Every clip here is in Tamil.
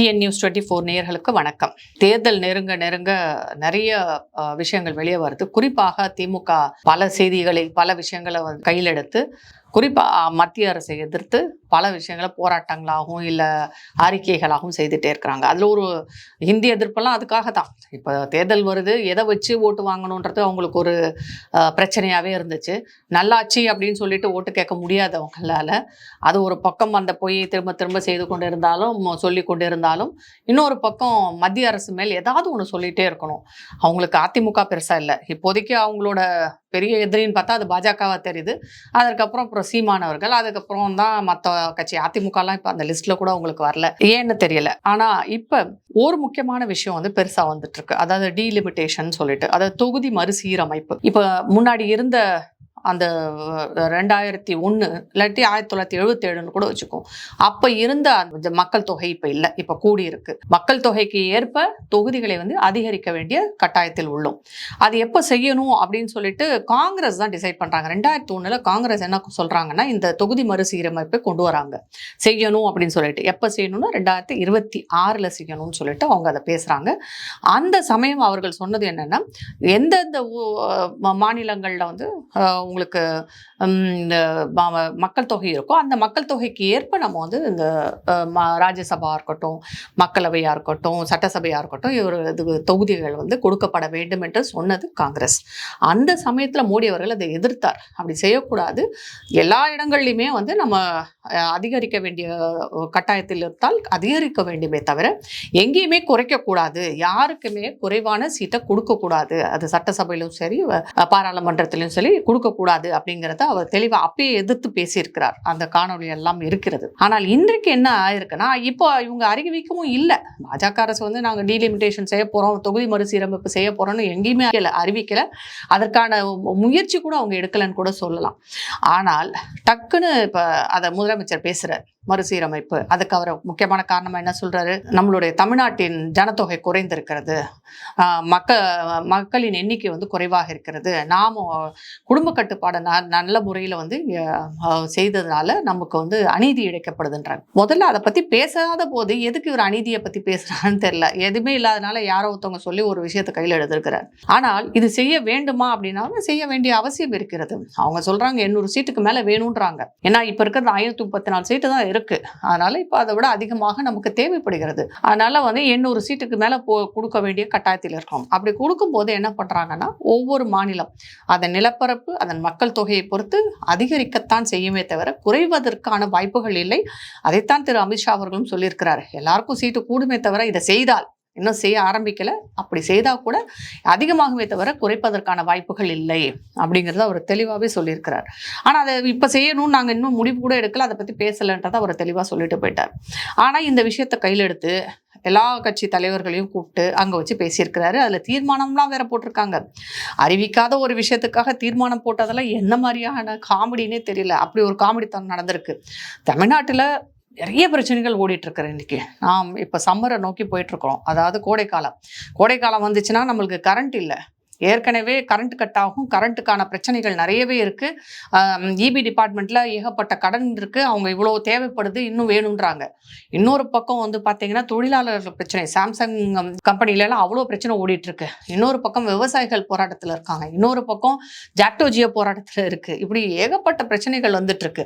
டிஎன் நியூஸ் டுவெண்ட்டி ஃபோர் நேயர்களுக்கு வணக்கம். தேர்தல் நெருங்க நெருங்க நிறைய விஷயங்கள் வெளியே வருது. குறிப்பாக திமுக பல செய்திகளை பல விஷயங்களை கையில் எடுத்து குறிப்பாக மத்திய அரசை எதிர்த்து பல விஷயங்களை போராட்டங்களாகவும் இல்லை அறிக்கைகளாகவும் செய்துட்டே இருக்கிறாங்க. அதில் ஒரு ஹிந்தி எதிர்ப்பெல்லாம் அதுக்காக தான். இப்போ தேர்தல் வருது எதை வச்சு ஓட்டு வாங்கணுன்றது அவங்களுக்கு ஒரு பிரச்சனையாகவே இருந்துச்சு. நல்லாச்சு அப்படின்னு சொல்லிட்டு ஓட்டு கேட்க முடியாதவங்களால் அது ஒரு பக்கம் அந்த பொய் திரும்ப திரும்ப செய்து கொண்டு இருந்தாலும் சொல்லி கொண்டு இருந்தாலும் இன்னொரு பக்கம் மத்திய அரசு மேல் ஏதாவது ஒன்று சொல்லிகிட்டே இருக்கணும். அவங்களுக்கு அதிமுக பெருசாக இல்லை. இப்போதைக்கு அவங்களோட பெரிய எதிரின்னு பார்த்தா அது பாஜகவாக தெரியுது. அதற்கப்புறம் அப்புறம் சீமானவர்கள் அதுக்கப்புறம் தான் மற்ற கட்சி அதிமுகலாம் இப்போ அந்த லிஸ்ட்டில் கூட உங்களுக்கு வரல. ஏன்னு தெரியல. ஆனால் இப்போ ஒரு முக்கியமான விஷயம் வந்து பெருசாக வந்துட்டு இருக்கு. அதாவது டீலிமிட்டேஷன் சொல்லிட்டு அதாவது தொகுதி மறுசீரமைப்பு. இப்போ முன்னாடி இருந்த அந்த ரெண்டாயிரத்தி ஒன்று இல்லாட்டி ஆயிரத்தி தொள்ளாயிரத்தி எழுபத்தேழுன்னு கூட வச்சுக்கோம் அப்போ இருந்த அந்த மக்கள் தொகை இப்போ இல்லை. இப்போ கூடியிருக்கு. மக்கள் தொகைக்கு ஏற்ப தொகுதிகளை வந்து அதிகரிக்க வேண்டிய கட்டாயத்தில் உள்ளோம். அது எப்போ செய்யணும் அப்படின்னு சொல்லிட்டு காங்கிரஸ் தான் டிசைட் பண்ணுறாங்க ரெண்டாயிரத்தி ஒன்றில் காங்கிரஸ் என்ன சொல்கிறாங்கன்னா இந்த தொகுதி மறுசீரமைப்பை கொண்டு வராங்க. செய்யணும் அப்படின்னு சொல்லிட்டு. எப்போ செய்யணும்னா ரெண்டாயிரத்தி இருபத்தி ஆறில் செய்யணும்னு சொல்லிட்டு அவங்க அதை பேசுகிறாங்க அந்த சமயம் அவர்கள் சொன்னது என்னென்னா எந்தெந்த மாநிலங்களில் வந்து உங்களுக்கு இந்த மக்கள் தொகை இருக்கோ அந்த மக்கள் தொகைக்கு ஏற்ப நம்ம வந்து இந்த ம- ராஜ்யசபா இருக்கட்டும் மக்களவையாக இருக்கட்டும் சட்டசபையாக இருக்கட்டும் இவர் இது தொகுதிகள் வந்து கொடுக்கப்பட வேண்டும் என்று சொன்னது காங்கிரஸ். அந்த சமயத்தில் மோடி அவர்கள் அதை எதிர்த்தார். அப்படி செய்யக்கூடாது. எல்லா இடங்கள்லையுமே வந்து நம்ம அதிகரிக்க வேண்டிய கட்டாயத்தில் இருந்தால் அதிகரிக்க வேண்டுமே தவிர எங்கேயுமே குறைக்கக்கூடாது. யாருக்குமே குறைவான சீட்டை கொடுக்கக்கூடாது. அது சட்டசபையிலும் சரி பாராளுமன்றத்திலும் சரி கொடுக்கக்கூடாது. அப்படிங்கிறத அவர் தெளிவாக அப்பயே எதிர்த்து பேசியிருக்கிறார். அந்த காணொளி எல்லாம் இருக்கிறது. ஆனால் இன்றைக்கு என்ன ஆயிருக்குன்னா இப்போ இவங்க அறிவிக்கவும் இல்லை. பாஜக அரசு வந்து நாங்கள் டீலிமிட்டேஷன் செய்ய போகிறோம் தொகுதி மறுசீரமைப்பு செய்ய போகிறோம்னு எங்கேயுமே இல்லை அறிவிக்கல. அதற்கான மு- முயற்சி கூட அவங்க எடுக்கலைன்னு கூட சொல்லலாம். ஆனால் டக்குன்னு இப்போ அதை முதலமைச்சர் பேசுகிறார் மறுசீரமைப்பு. அதுக்கு அவர் முக்கியமான காரணமாக என்ன சொல்கிறாரு நம்மளுடைய தமிழ்நாட்டின் ஜனத்தொகை குறைந்திருக்கிறது. மக்க மக்களின் எண்ணிக்கை வந்து குறைவாக இருக்கிறது. நாம் குடும்ப கட்டுப்பாடு ந- நல்ல முறையில் வந்து செய்ததுனால நமக்கு வந்து அநீதி இழைக்கப்படுதுன்றாங்க. முதல்ல அதை பற்றி பேசாத போது எதுக்கு இவர் அநீதியை பற்றி பேசுகிறான்னு தெரியல. எதுவுமே இல்லாதனால யாரோ ஒருத்தவங்க சொல்லி ஒரு விஷயத்தை கையில் எடுத்திருக்கிறார். ஆனால் இது செய்ய வேண்டுமா அப்படின்னா செய்ய வேண்டிய அவசியம் இருக்கிறது. அவங்க சொல்கிறாங்க எண்ணூறு சீட்டுக்கு மேலே வேணுன்றாங்க ஏன்னா இப்போ இருக்கிறது ஆயிரத்தி முப்பத்தி நாலு சீட்டு தான் இருக்குது அதனால் இப்போ அதை விட அதிகமாக நமக்கு தேவைப்படுகிறது. அதனால் வந்து எண்ணூறு சீட்டுக்கு மேலே போ கொடுக்க வேண்டிய கட்டாயத்தில் இருக்கோம். அப்படி கொடுக்கும்போது என்ன பண்ணுறாங்கன்னா ஒவ்வொரு மாநிலம் அதன் நிலப்பரப்பு அதன் மக்கள் தொகையை பொறுத்து அதிகரிக்கத்தான் செய்யுமே தவிர குறைவதற்கான வாய்ப்புகள் இல்லை. அதைத்தான் திரு அமித்ஷா அவர்களும் சொல்லியிருக்கிறார். எல்லாருக்கும் சீட்டு கூடுமே தவிர இதை செய்தால் இன்னும் செய்ய ஆரம்பிக்கல. அப்படி செய்தால் கூட அதிகமாகவே தவிர குறைப்பதற்கான வாய்ப்புகள் இல்லை அப்படிங்கிறத அவர் தெளிவாகவே சொல்லியிருக்கிறார். ஆனால் அதை இப்போ செய்யணும்னு நாங்கள் இன்னும் முடிவு கூட எடுக்கல. அதை பற்றி பேசலைன்றதை அவர் தெளிவாக சொல்லிட்டு போயிட்டார். ஆனால் இந்த விஷயத்தை கையில் எடுத்து எல்லா கட்சி தலைவர்களையும் கூப்பிட்டு அங்கே வச்சு பேசியிருக்கிறாரு. அதில் தீர்மானம்லாம் வேற போட்டிருக்காங்க. அறிவிக்காத ஒரு விஷயத்துக்காக தீர்மானம் போட்டதெல்லாம் என்ன மாதிரியான காமெடினே தெரியல. அப்படி ஒரு காமெடி தான் நடந்திருக்கு. தமிழ்நாட்டில் நிறைய பிரச்சனைகள் ஓடிட்டுருக்குற இன்றைக்கி நாம் இப்போ சம்மரை நோக்கி போயிட்டுருக்குறோம். அதாவது கோடைக்காலம். கோடைக்காலம் வந்துச்சுன்னா நம்மளுக்கு கரண்ட் இல்லை. ஏற்கனவே கரண்ட் கட் ஆகும் கரண்ட்டுக்கான பிரச்சனைகள் நிறையவே இருக்குது இபி டிபார்ட்மெண்ட்டில் ஏகப்பட்ட கடன் இருக்குது அவங்க இவ்வளோ தேவைப்படுது இன்னும் வேணுன்றாங்க இன்னொரு பக்கம் வந்து பார்த்தீங்கன்னா தொழிலாளர்கள் பிரச்சனை. சாம்சங் கம்பெனிலலாம் அவ்வளோ பிரச்சனை ஓடிட்டுருக்கு. இன்னொரு பக்கம் விவசாயிகள் போராட்டத்தில் இருக்காங்க. இன்னொரு பக்கம் ஜாக்டோஜியோ போராட்டத்தில் இருக்குது இப்படி ஏகப்பட்ட பிரச்சனைகள் வந்துட்டுருக்கு.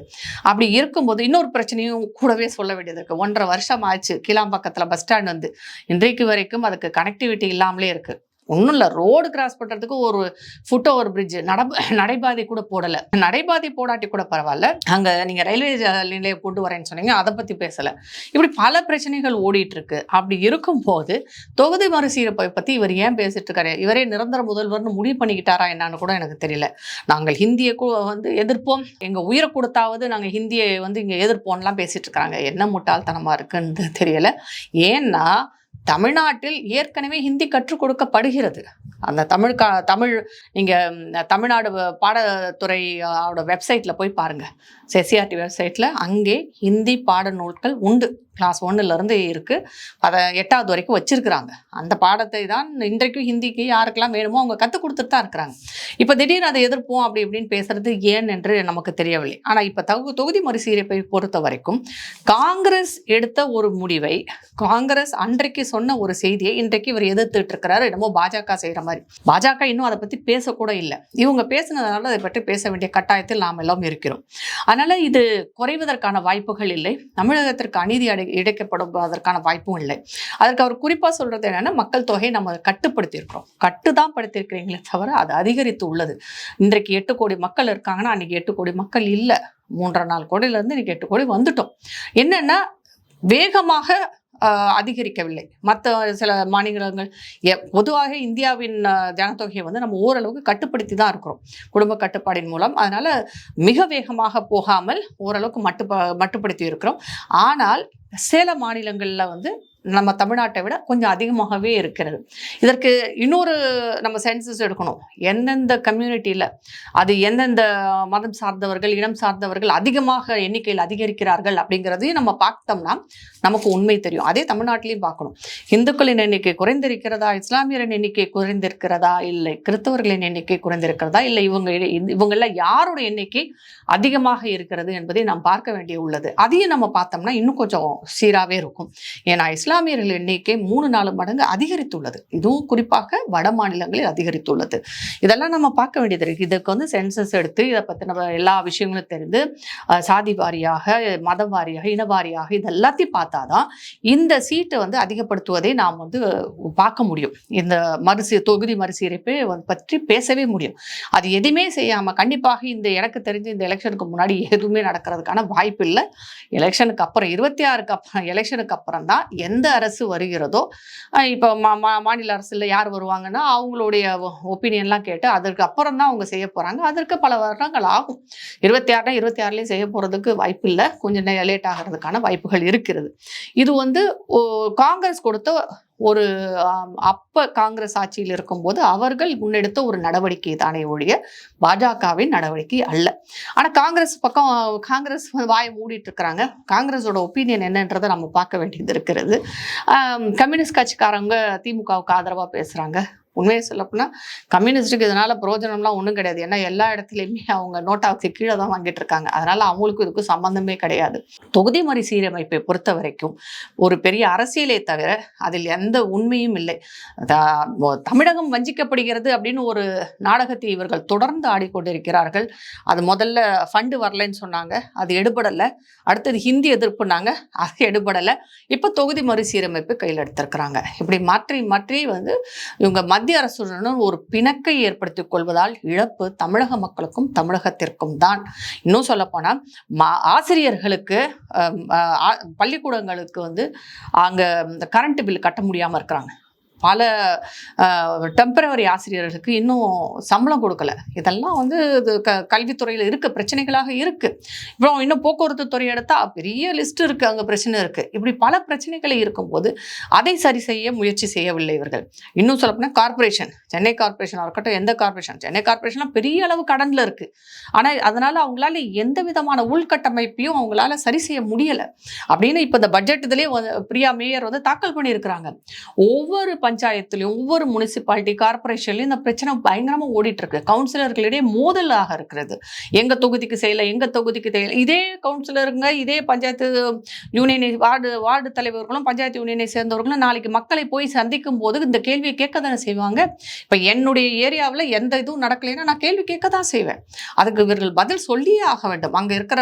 அப்படி இருக்கும்போது இன்னொரு பிரச்சனையும் கூடவே சொல்ல வேண்டியது இருக்குது ஒன்றரை வருஷம் ஆச்சு. கீழாம்பாக்கத்தில் பஸ் ஸ்டாண்ட் வந்து. இன்றைக்கு வரைக்கும் அதுக்கு கனெக்டிவிட்டி இல்லாமலே இருக்குது ஒன்றும் இல்லை ரோடு கிராஸ் பண்ணுறதுக்கு ஒரு ஃபுட் ஓவர் பிரிட்ஜ் நட நடைபாதை கூட போடலை. நடைபாதை போடாட்டி கூட பரவாயில்ல. அங்கே நீங்கள் ரயில்வே நிலையம் கொண்டு வரேன்னு சொன்னீங்க அதை பற்றி பேசலை. இப்படி பல பிரச்சனைகள் ஓடிட்டுருக்கு. அப்படி இருக்கும்போது தொகுதி மறுசீரப்பை பற்றி இவர் ஏன் பேசிட்டு இருக்காரு? இவரே நிரந்தர முதல்வர்னு முடிவு பண்ணிக்கிட்டாரா என்னன்னு கூட எனக்கு தெரியல. நாங்கள் ஹிந்தியை வந்து எதிர்ப்போம். எங்கள் உயிரை கொடுத்தாவது நாங்கள் ஹிந்தியை வந்து இங்கே எதிர்ப்போம்லாம் பேசிகிட்டு இருக்கிறாங்க என்ன முட்டாள்தனமாக இருக்குன்னு தெரியலை. ஏன்னா தமிழ்நாட்டில் ஏற்கனவே ஹிந்தி கற்றுக் கொடுக்கப்படுகிறது. அந்த தமிழ் தமிழ் நீங்கள் தமிழ்நாடு பாடத்துறையோட வெப்சைட்டில் போய் பாருங்கள் செசிஆர்டி வெப்சைட்டில் அங்கே ஹிந்தி பாட நூல்கள் உண்டு கிளாஸ் ஒன்றுலேருந்து இருக்குது அதை எட்டாவது வரைக்கும் வச்சுருக்குறாங்க. அந்த பாடத்தை தான் இன்றைக்கும் ஹிந்திக்கு யாருக்கெல்லாம் வேணுமோ அவங்க கற்றுக் கொடுத்துட்டு தான் இருக்கிறாங்க. இப்போ திடீர்னு அதை எதிர்ப்போம் அப்படி இப்படின்னு பேசுறது ஏன் என்று நமக்கு தெரியவில்லை. ஆனால் இப்போ தகு தொகுதி மறுசீரமைப்பை பொறுத்த வரைக்கும் காங்கிரஸ் எடுத்த ஒரு முடிவை காங்கிரஸ் அன்றைக்கு சொன்ன ஒரு செய்தியை இன்றைக்கு இவர் எதிர்த்துட்டு இருக்கிறாரு. என்னமோ பாஜக செய்கிற மாதிரி. பாஜக இன்னும் அதை பற்றி பேசக்கூட இல்லை. இவங்க பேசுனதுனால அதை பற்றி பேச வேண்டிய கட்டாயத்தில் நாம் எல்லாம் இருக்கிறோம். அதனால் இது குறைவதற்கான வாய்ப்புகள் இல்லை. தமிழகத்திற்கு அநீதி அடை இழைக்கப்படுவதற்கான வாய்ப்பும் இல்லை. அதற்கு அவர் குறிப்பாக சொல்கிறது என்னென்னா மக்கள் தொகையை நம்ம கட்டுப்படுத்தியிருக்கிறோம். கட்டு தான் படுத்திருக்கிறீங்களே தவிர அது அதிகரித்து உள்ளது. இன்றைக்கு எட்டு கோடி மக்கள் இருக்காங்கன்னா அன்னைக்கு எட்டு கோடி மக்கள் இல்லை. மூன்றரை நாள் கோடியிலேருந்து இன்னைக்கு எட்டு கோடி வந்துட்டோம். என்னென்னா வேகமாக அதிகரிக்கவில்லை. மற்ற சில மாநிலங்கள் எ- பொதுவாக இந்தியாவின் ஜனத்தொகையை வந்து நம்ம ஓரளவுக்கு கட்டுப்படுத்தி தான் இருக்கிறோம். குடும்ப கட்டுப்பாடின் மூலம். அதனால் மிக வேகமாக போகாமல் ஓரளவுக்கு மட்டுப்ப மட்டுப்படுத்தி இருக்கிறோம். ஆனால் சில மாநிலங்களில் வந்து நம்ம தமிழ்நாட்டை விட கொஞ்சம் அதிகமாகவே இருக்கிறது. இதற்கு இன்னொரு நம்ம சென்சஸ் எடுக்கணும். எந்தெந்த கம்யூனிட்டியில் அது எந்தெந்த மதம் சார்ந்தவர்கள் இனம் சார்ந்தவர்கள் அதிகமாக எண்ணிக்கையில் அதிகரிக்கிறார்கள் அப்படிங்கிறதையும் நம்ம பார்த்தோம்னா நமக்கு உண்மை தெரியும். அதே தமிழ்நாட்டிலையும் பார்க்கணும். இந்துக்களின் எண்ணிக்கை குறைந்திருக்கிறதா? இஸ்லாமியரின் எண்ணிக்கை குறைந்திருக்கிறதா? இல்லை. கிறிஸ்தவர்களின் எண்ணிக்கை குறைந்திருக்கிறதா? இல்லை. இவங்க இவங்கள யாரோட எண்ணிக்கை அதிகமாக இருக்கிறது என்பதை நாம் பார்க்க வேண்டிய உள்ளது. அதையும் நம்ம பார்த்தோம்னா இன்னும் கொஞ்சம் சீராகவே இருக்கும். ஏன்னா இஸ்லாமியர்கள் எண்ணிக்கை மூணு நாலு மடங்கு அதிகரித்துள்ளது. இதுவும் குறிப்பாக வட மாநிலங்களில் அதிகரித்துள்ளது. இதெல்லாம் நம்ம பார்க்க வேண்டியது இருக்கு. இதுக்கு வந்து சென்சஸ் எடுத்து இதை பற்றி நம்ம எல்லா விஷயங்களும் தெரிந்து சாதி வாரியாக மதம் வாரியாக இன வாரியாக இது எல்லாத்தையும் பார்த்தாதான் இந்த சீட்டை வந்து அதிகப்படுத்துவதை நாம் வந்து பார்க்க முடியும். இந்த மறுசீ தொகுதி மறுசீரமைப்பை பற்றி பேசவே முடியும். அது எதுவுமே செய்யாமல் கண்டிப்பாக இந்த எனக்கு தெரிஞ்சு இந்த எலெக்ஷனுக்கு முன்னாடி எதுவுமே நடக்கிறதுக்கான வாய்ப்பு இல்லை. எலெக்ஷனுக்கு அப்புறம் இருபத்தி ஆறுக்கு அப்புறம் எலெக்ஷனுக்கு அப்புறம் தான் எந்த அரசு வருகிறதோ இப்போ மா மா- மாநில அரசில் யார் வருவாங்கன்னா அவங்களுடைய ஒப்பீனியன்லாம் கேட்டு அதற்கு அப்புறம் தான் அவங்க செய்ய போகிறாங்க அதற்கு பல வருடங்கள் ஆகும். இருபத்தி ஆறுனா இருபத்தி ஆறுலேயும் செய்ய போகிறதுக்கு வாய்ப்பு இல்லை. கொஞ்சம் லேட் ஆகிறதுக்கான வாய்ப்புகள் இருக்கிறது. இது வந்து ஓ- காங்கிரஸ் கொடுத்த ஒரு அப்ப காங்கிரஸ் ஆட்சியில் இருக்கும்போது அவர்கள் முன்னெடுத்த ஒரு நடவடிக்கை தானே ஒழிய பாஜகவின் நடவடிக்கை அல்ல. ஆனா காங்கிரஸ் பக்கம் காங்கிரஸ் வாயை மூடிட்டு இருக்கிறாங்க. காங்கிரஸோட ஒப்பீனியன் என்னன்றதை நம்ம பார்க்க வேண்டியது இருக்கிறது. கம்யூனிஸ்ட் கட்சிக்காரங்க திமுகவுக்கு ஆதரவா பேசுறாங்க. உண்மையை சொல்லப்போனால் கம்யூனிஸ்ட்டுக்கு இதனால பிரயோஜனம்லாம் ஒன்றும் கிடையாது. ஏன்னா எல்லா இடத்துலையுமே அவங்க நோட்டாவுக்கு கீழே தான் வாங்கிட்டு இருக்காங்க அதனால அவங்களுக்கும் இதுக்கும் சம்மந்தமே கிடையாது. தொகுதி மறுசீரமைப்பை பொறுத்த வரைக்கும் ஒரு பெரிய அரசியலே தவிர அதில் எந்த உண்மையும் இல்லை. தமிழகம் வஞ்சிக்கப்படுகிறது அப்படின்னு ஒரு நாடகத்தை இவர்கள் தொடர்ந்து ஆடிக்கொண்டிருக்கிறார்கள். அது முதல்ல ஃபண்டு வரலைன்னு சொன்னாங்க. அது எடுபடலை. அடுத்தது ஹிந்தி எதிர்ப்புனாங்க. அது எடுபடலை. இப்போ தொகுதி மறுசீரமைப்பு கையில் எடுத்திருக்கிறாங்க. இப்படி மாற்றி மாற்றி வந்து இவங்க மத்திய அரசுடன் ஒரு பிணக்கை ஏற்படுத்திக் கொள்வதால் இழப்பு தமிழக மக்களுக்கும் தமிழகத்திற்கும் தான். இன்னும் சொல்லப்போனால் மா ஆசிரியர்களுக்கு பள்ளிக்கூடங்களுக்கு வந்து அங்கே இந்த கரண்ட் பில் கட்ட முடியாமல் இருக்கிறாங்க. பல டெம்பரவரி ஆசிரியர்களுக்கு இன்னும் சம்பளம் கொடுக்கல. இதெல்லாம் வந்து இது க கல்வித்துறையில் இருக்க பிரச்சனைகளாக இருக்குது இப்போ இன்னும் போக்குவரத்து துறை எடுத்தா பெரிய லிஸ்ட் இருக்குது அங்கே பிரச்சனை இருக்குது இப்படி பல பிரச்சனைகளை இருக்கும்போது அதை சரி செய்ய முயற்சி செய்யவில்லை இவர்கள். இன்னும் சொல்லப்போனால் கார்ப்பரேஷன் சென்னை கார்பரேஷனாக இருக்கட்டும் எந்த கார்ப்பரேஷன் சென்னை கார்ப்பரேஷன்லாம் பெரிய அளவு கடனில் இருக்குது ஆனால் அதனால் அவங்களால எந்த விதமான உள்கட்டமைப்பையும் அவங்களால சரி செய்ய முடியலை. அப்படின்னு இப்போ இந்த பட்ஜெட் இதுலேயே பிரியா மேயர் வந்து தாக்கல் பண்ணியிருக்கிறாங்க. ஒவ்வொரு பஞ்சாயத்துலையும் ஒவ்வொரு முனிசிபாலிட்டி கார்ப்பரேஷன்லையும் இந்த பிரச்சனை பயங்கரமா ஓடிட்டு இருக்கு கவுன்சிலர்களிடையே மோதலாக இருக்கிறது. எங்க தொகுதிக்கு செய்யல எங்க தொகுதிக்கு செய்யல. இதே கவுன்சிலருங்க இதே பஞ்சாயத்து யூனியனை வார்டு வார்டு தலைவர்களும் பஞ்சாயத்து யூனியனை சேர்ந்தவர்களும் நாளைக்கு மக்களை போய் சந்திக்கும் போது இந்த கேள்வியை கேட்க தானே செய்வாங்க. இப்போ என்னுடைய ஏரியாவில் எந்த இதுவும் நடக்கலைன்னா நான் கேள்வி கேட்க தான் செய்வேன். அதுக்கு இவர்கள் பதில் சொல்லியே ஆக வேண்டும். அங்கே இருக்கிற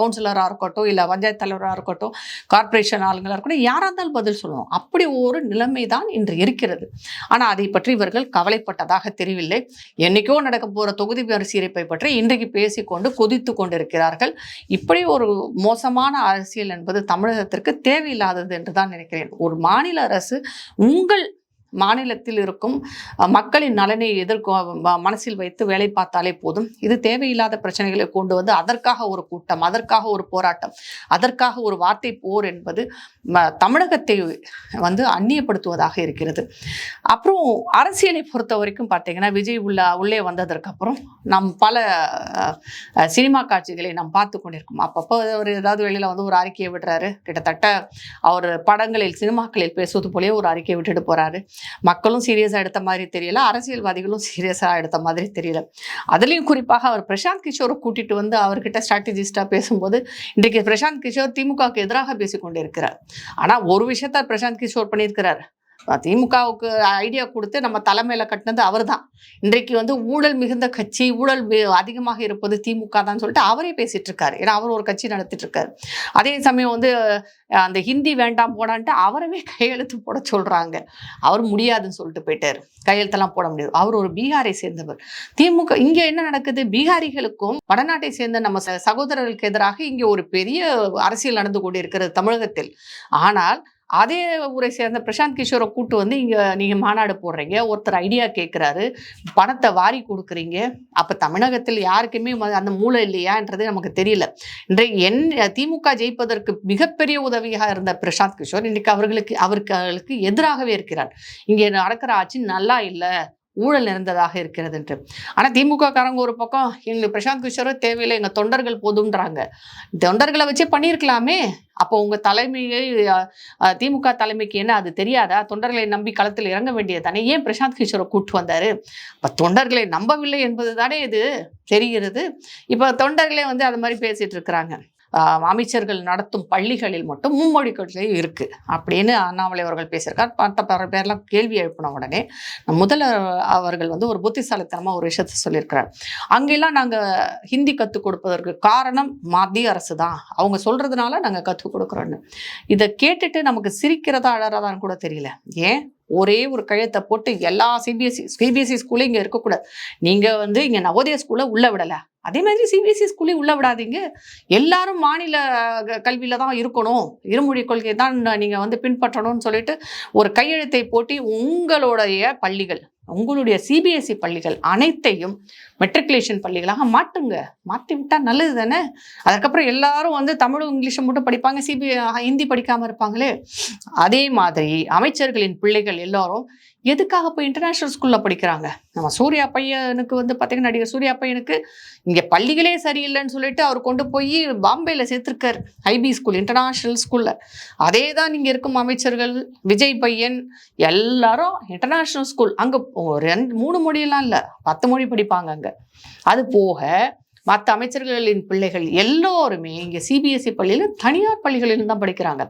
கவுன்சிலராக இருக்கட்டும் இல்லை பஞ்சாயத்து தலைவராக இருக்கட்டும் கார்ப்பரேஷன் ஆளுங்களாக இருக்கட்டும் யாராக இருந்தாலும் பதில் சொல்லணும். அப்படி ஒரு நிலைமை தான் இன்று இருக்கிறது. ஆனால் அதை பற்றி இவர்கள் கவலைப்பட்டதாக தெரியவில்லை. என்னைக்கோ நடக்க போகிற தொகுதி மறுசீரமைப்பை பற்றி இன்றைக்கு பேசிக்கொண்டு கொதித்து கொண்டிருக்கிறார்கள். இப்படி ஒரு மோசமான அரசியல் என்பது தமிழகத்திற்கு தேவையில்லாதது என்று தான் நினைக்கிறேன். ஒரு மாநில அரசு உங்கள் மாநிலத்தில் இருக்கும் மக்களின் நலனை எதிர்க்கும் மனசில் வைத்து வேலை பார்த்தாலே போதும். இது தேவையில்லாத பிரச்சனைகளை கொண்டு வந்து அதற்காக ஒரு கூட்டம் அதற்காக ஒரு போராட்டம் அதற்காக ஒரு வார்த்தை போர் என்பது தமிழகத்தை வந்து அந்நியப்படுத்துவதாக இருக்கிறது. அப்புறம் அரசியலை பொறுத்த வரைக்கும் பார்த்தீங்கன்னா விஜய் உள்ள உள்ளே வந்ததற்கப்புறம் நம் பல சினிமா காட்சிகளை நாம் பார்த்து கொண்டிருக்கோம். அப்பப்போ அவர் ஏதாவது வெளியில் வந்து ஒரு அறிக்கையை விடுறாரு. கிட்டத்தட்ட அவர் படங்களில் சினிமாக்களில் பேசுவது போலயே ஒரு அறிக்கையை விட்டுட்டு போகிறாரு மக்களும் சீரியஸாக எடுத்த மாதிரி தெரியல அரசியல்வாதிகளும் சீரியஸாக எடுத்த மாதிரி தெரியல. அதுலேயும் குறிப்பாக அவர் பிரசாந்த் கிஷோரை கூட்டிட்டு வந்து அவர்கிட்ட ஸ்ட்ராட்டஜிஸ்டாக பேசும்போது இன்றைக்கு பிரசாந்த் கிஷோர் திமுகவுக்கு எதிராக பேசிக்கொண்டிருக்கிறார். ஆனால் ஒரு விஷயத்த பிரசாந்த் கிஷோர் பண்ணியிருக்கிறார். திமுகவுக்கு ஐடியா கொடுத்து நம்ம தலைமையில் கட்டினது அவர் தான் இன்றைக்கு வந்து ஊழல் மிகுந்த கட்சி ஊழல் அதிகமாக இருப்பது திமுக தான் சொல்லிட்டு அவரே பேசிகிட்டு இருக்காரு. ஏன்னா அவர் ஒரு கட்சி நடத்திட்டு இருக்காரு. அதே சமயம் வந்து அந்த ஹிந்தி வேண்டாம் போடான்ட்டு அவரவே கையெழுத்து போட சொல்கிறாங்க அவர் முடியாதுன்னு சொல்லிட்டு போயிட்டார். கையெழுத்தெல்லாம் போட முடியாது. அவர் ஒரு பீகாரை சேர்ந்தவர். திமுக இங்கே என்ன நடக்குது? பீகாரிகளுக்கும் வடநாட்டை சேர்ந்த நம்ம ச- சகோதரர்களுக்கு எதிராக இங்கே ஒரு பெரிய அரசியல் நடந்து கொண்டிருக்கிறது தமிழகத்தில். ஆனால் அதே ஊரை சேர்ந்த பிரசாந்த் கிஷோரை கூட்டு வந்து இங்கே நீங்கள் மாநாடு போடுறீங்க. ஒருத்தர் ஐடியா கேட்குறாரு பணத்தை வாரி கொடுக்குறீங்க. அப்போ தமிழகத்தில் யாருக்குமே ம- அந்த மூளை இல்லையான்றது நமக்கு தெரியல. இன்றைக்கு என் திமுக ஜெயிப்பதற்கு மிகப்பெரிய உதவியாக இருந்த பிரசாந்த் கிஷோர் இன்னைக்கு அவர்களுக்கு அவர்களுக்கு எதிராகவே இருக்கிறார். இங்கே நடக்கிற ஆட்சி நல்லா இல்லை. ஊழல் நிறைந்ததாக இருக்கிறது என்று ஆனால் திமுக காரங்க ஒரு பக்கம் எங்களுக்கு பிரசாந்த் கிஷோரே தேவையில்லை எங்கள் தொண்டர்கள் போதும்ன்றாங்க. தொண்டர்களை வச்சே பண்ணியிருக்கலாமே. அப்போ உங்கள் தலைமையை திமுக தலைமைக்கு என்ன அது தெரியாதா? தொண்டர்களை நம்பி களத்தில் இறங்க வேண்டியது தானே ஏன் பிரசாந்த் கிஷோரை கூட்டு வந்தார்? இப்போ தொண்டர்களை நம்பவில்லை என்பது தானே இது தெரிகிறது. இப்போ தொண்டர்களே வந்து அது மாதிரி பேசிகிட்டு இருக்கிறாங்க. அமைச்சர்கள் நடத்தும் பள்ளிகளில் மட்டும் மும்மொழி கொள்கை இருக்குது அப்படின்னு அண்ணாமலை அவர்கள் பேசியிருக்கார். மற்ற பல பேர்லாம் கேள்வி எழுப்பின உடனே முதல்ல அவர்கள் வந்து ஒரு புத்திசாலித்தனமாக ஒரு விஷயத்த சொல்லியிருக்கிறார். அங்கெல்லாம் நாங்கள் ஹிந்தி கற்றுக் கொடுப்பதற்கு காரணம் மத்திய அரசு தான். அவங்க சொல்கிறதுனால நாங்கள் கற்றுக் கொடுக்குறோன்னு இதை கேட்டுட்டு நமக்கு சிரிக்கிறதா அழறதான்னு கூட தெரியல. ஏன்? ஒரே ஒரு கழுத்தை போட்டு எல்லா சிபிஎஸ்சி சிபிஎஸ்சி ஸ்கூலும் இங்கே இருக்கக்கூடாது. நீங்கள் வந்து இங்கே நவோதய ஸ்கூலை உள்ள விடலை. அதே மாதிரி சிபிஎஸ்சி ஸ்கூலையும் உள்ள விடாதீங்க. எல்லாரும் மாநில க- தான் இருக்கணும். இருமொழி கொள்கையை தான் நீங்கள் வந்து பின்பற்றணும்னு சொல்லிட்டு ஒரு கையெழுத்தை போட்டி உங்களுடைய பள்ளிகள் உங்களுடைய சிபிஎஸ்சி பள்ளிகள் அனைத்தையும் மெட்ரிகுலேஷன் பள்ளிகளாக மாற்றுங்க மாற்றி விட்டால் நல்லது தானே? அதுக்கப்புறம் எல்லாரும் வந்து தமிழும் இங்கிலீஷும் மட்டும் படிப்பாங்க சிபி ஹிந்தி படிக்காமல் இருப்பாங்களே. அதே மாதிரி அமைச்சர்களின் பிள்ளைகள் எல்லாரும் எதுக்காக இப்போ இன்டர்நேஷ்னல் ஸ்கூலில் படிக்கிறாங்க? நம்ம சூர்யா பையனுக்கு வந்து பார்த்தீங்கன்னா நடிகர் சூர்யா பையனுக்கு இங்கே பள்ளிகளே சரியில்லைன்னு சொல்லிட்டு அவர் கொண்டு போய் பாம்பேயில் சேர்த்துருக்கார் ஐபி ஸ்கூல் இன்டர்நேஷ்னல் ஸ்கூலில் அதே தான் இங்கே இருக்கும் அமைச்சர்கள் விஜய் பையன் எல்லாரும் இன்டர்நேஷ்னல் ஸ்கூல் அங்கே ஒரு ரெண்டு மூணு மொழியெல்லாம் இல்லை பத்து மொழி படிப்பாங்க அங்கே. அது போக மற்ற அமைச்சர்களின் பிள்ளைகள் எல்லோருமே இங்கே சிபிஎஸ்இ பள்ளியில் தனியார் பள்ளிகளில் தான் படிக்கிறாங்க.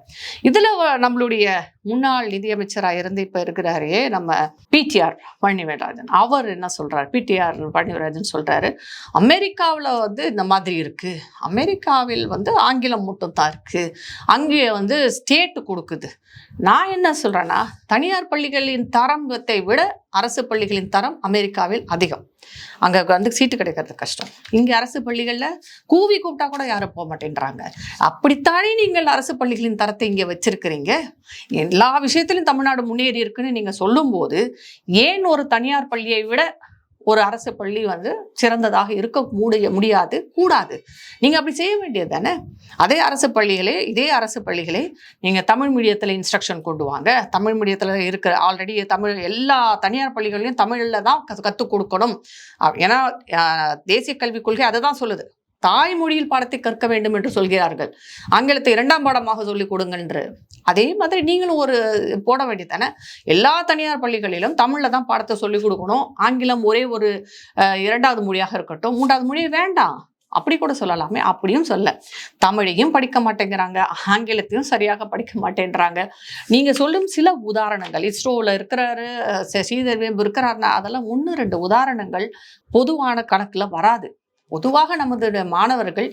இதில் நம்மளுடைய முன்னாள் நிதியமைச்சராக இருந்து இப்போ இருக்கிறாரே நம்ம பிடிஆர் பழனிவேராஜன் அவர் என்ன சொல்கிறார் பிடிஆர் பழனிவேராஜன் சொல்கிறாரு அமெரிக்காவில் வந்து இந்த மாதிரி இருக்குது அமெரிக்காவில் வந்து ஆங்கிலம் மட்டும் தான் இருக்குது அங்கே வந்து ஸ்டேட்டு கொடுக்குது. நான் என்ன சொல்கிறேன்னா தனியார் பள்ளிகளின் தரத்தை விட அரசு பள்ளிகளின் தரம் அமெரிக்காவில் அதிகம். அங்கே வந்து சீட்டு கிடைக்கிறது கஷ்டம். இங்கே அரசு பள்ளிகளில் கூவி கூப்பிட்டா கூட யாரும் போக மாட்டேன்றாங்க. அப்படித்தானே நீங்கள் அரசு பள்ளிகளின் தரத்தை இங்கே வச்சிருக்கிறீங்க? எல்லா விஷயத்திலும் தமிழ்நாடு முன்னேறி இருக்குன்னு நீங்கள் சொல்லும்போது ஏன் ஒரு தனியார் பள்ளியை விட ஒரு அரசு பள்ளி வந்து சிறந்ததாக இருக்க முடிய முடியாது கூடாது. நீங்க அப்படி செய்ய வேண்டியது தானே? அதே அரசு பள்ளிகளே இதே அரசு பள்ளிகளே நீங்க தமிழ் மீடியத்துல இன்ஸ்ட்ரக்ஷன் கொண்டு வாங்க. தமிழ் மீடியத்துல இருக்கிற ஆல்ரெடி தமிழ் எல்லா தனியார் பள்ளிகளையும் தமிழில் தான் கத்து- கத்துக் கொடுக்கணும். ஏன்னா தேசிய கல்விக் கொள்கை அதை தான் சொல்லுது. தாய்மொழியில் பாடத்தை கற்க வேண்டும் என்று சொல்கிறார்கள். ஆங்கிலத்தை இரண்டாம் பாடமாக சொல்லிக் கொடுங்கன்று அதே மாதிரி நீங்களும் ஒரு போட வேண்டியதானே எல்லா தனியார் பள்ளிகளிலும் தமிழில் தான் பாடத்தை சொல்லிக் கொடுக்கணும். ஆங்கிலம் ஒரே ஒரு இரண்டாவது மொழியாக இருக்கட்டும். மூன்றாவது மொழி வேண்டாம். அப்படி கூட சொல்லலாமே. அப்படியும் சொல்ல. தமிழையும் படிக்க மாட்டேங்கிறாங்க. ஆங்கிலத்தையும் சரியாக படிக்க மாட்டேன்றாங்க. நீங்கள் சொல்லும் சில உதாரணங்கள் இஸ்ரோவில் இருக்கிறாரு அஹ், இருக்கிறாருன்னா அதெல்லாம் ஒன்று ரெண்டு உதாரணங்கள் பொதுவான கணக்கில் வராது. பொதுவாக நமது மாணவர்கள்